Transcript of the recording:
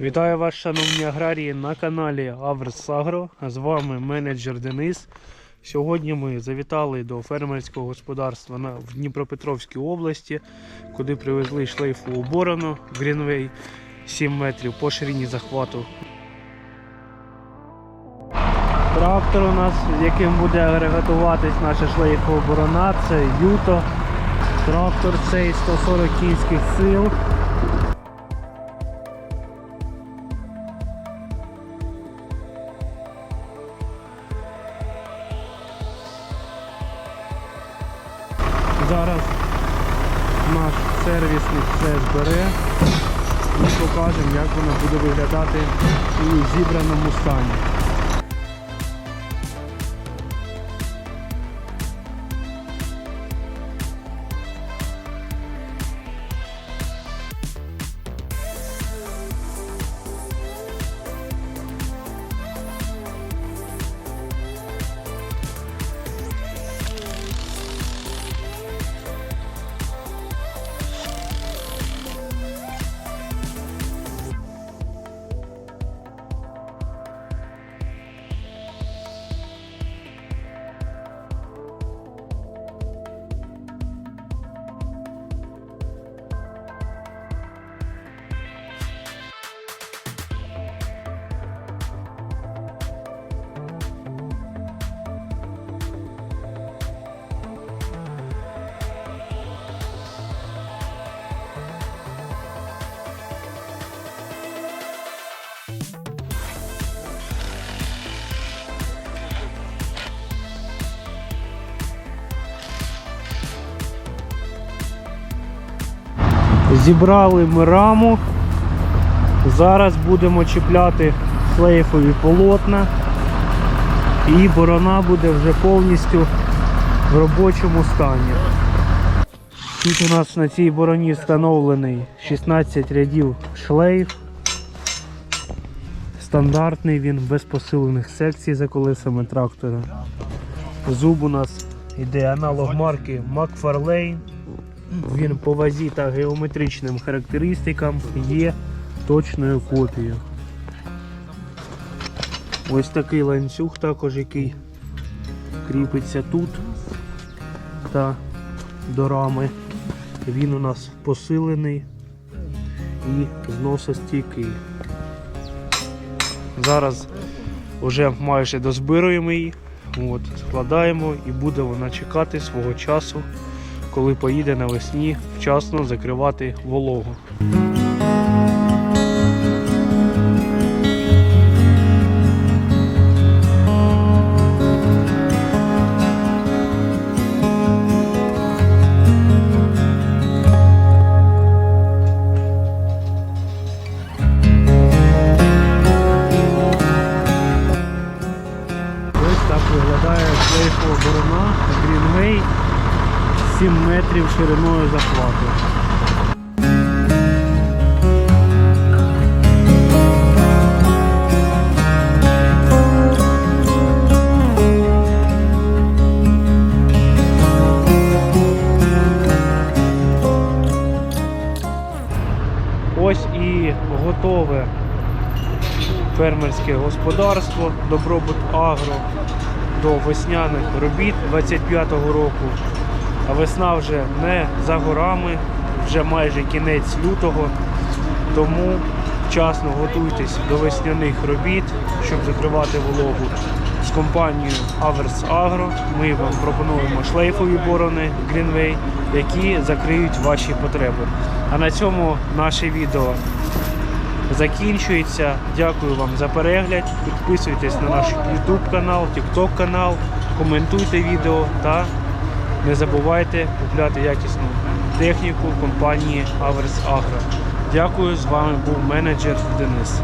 Вітаю вас, шановні аграрії, на каналі Агро. З вами менеджер Денис. Сьогодні ми завітали до фермерського господарства в Дніпропетровській області, куди привезли шлейфову борону Greenway 7 метрів по ширині захвату. Трактор у нас, яким буде агрегатуватись наша шлейфова борона, це Юто. Трактор цей 140 кінських сил. Зараз наш сервісник все збере і покажемо, як вона буде виглядати у зібраному стані. Зібрали ми раму. Зараз будемо чіпляти шлейфові полотна. І борона буде вже повністю в робочому стані. Тут у нас на цій бороні встановлений 16 рядів шлейф. Стандартний він без посилених секцій за колесами трактора. Зуб у нас йде аналог марки McFarlane. Він по вазі та геометричним характеристикам є точною копією. Ось такий ланцюг також, який кріпиться тут та до рами. Він у нас посилений і зносостійкий. Зараз вже майже дозбируємо її, от, складаємо і буде вона чекати свого часу коли поїде навесні вчасно закривати вологу. Так виглядає шлейфова борона Greenway 7 метрів шириною захвату. Ось і готове фермерське господарство Добробут Агро до весняних робіт 25-го року. А весна вже не за горами, вже майже кінець лютого. Тому вчасно готуйтесь до весняних робіт, щоб закривати вологу з компанією Averс Agro. Ми вам пропонуємо шлейфові борони Greenway, які закриють ваші потреби. А на цьому наше відео закінчується. Дякую вам за перегляд. Підписуйтесь на наш YouTube канал, TikTok канал, коментуйте відео та не забувайте купляти якісну техніку компанії Аверс Агро. Дякую, з вами був менеджер Денис.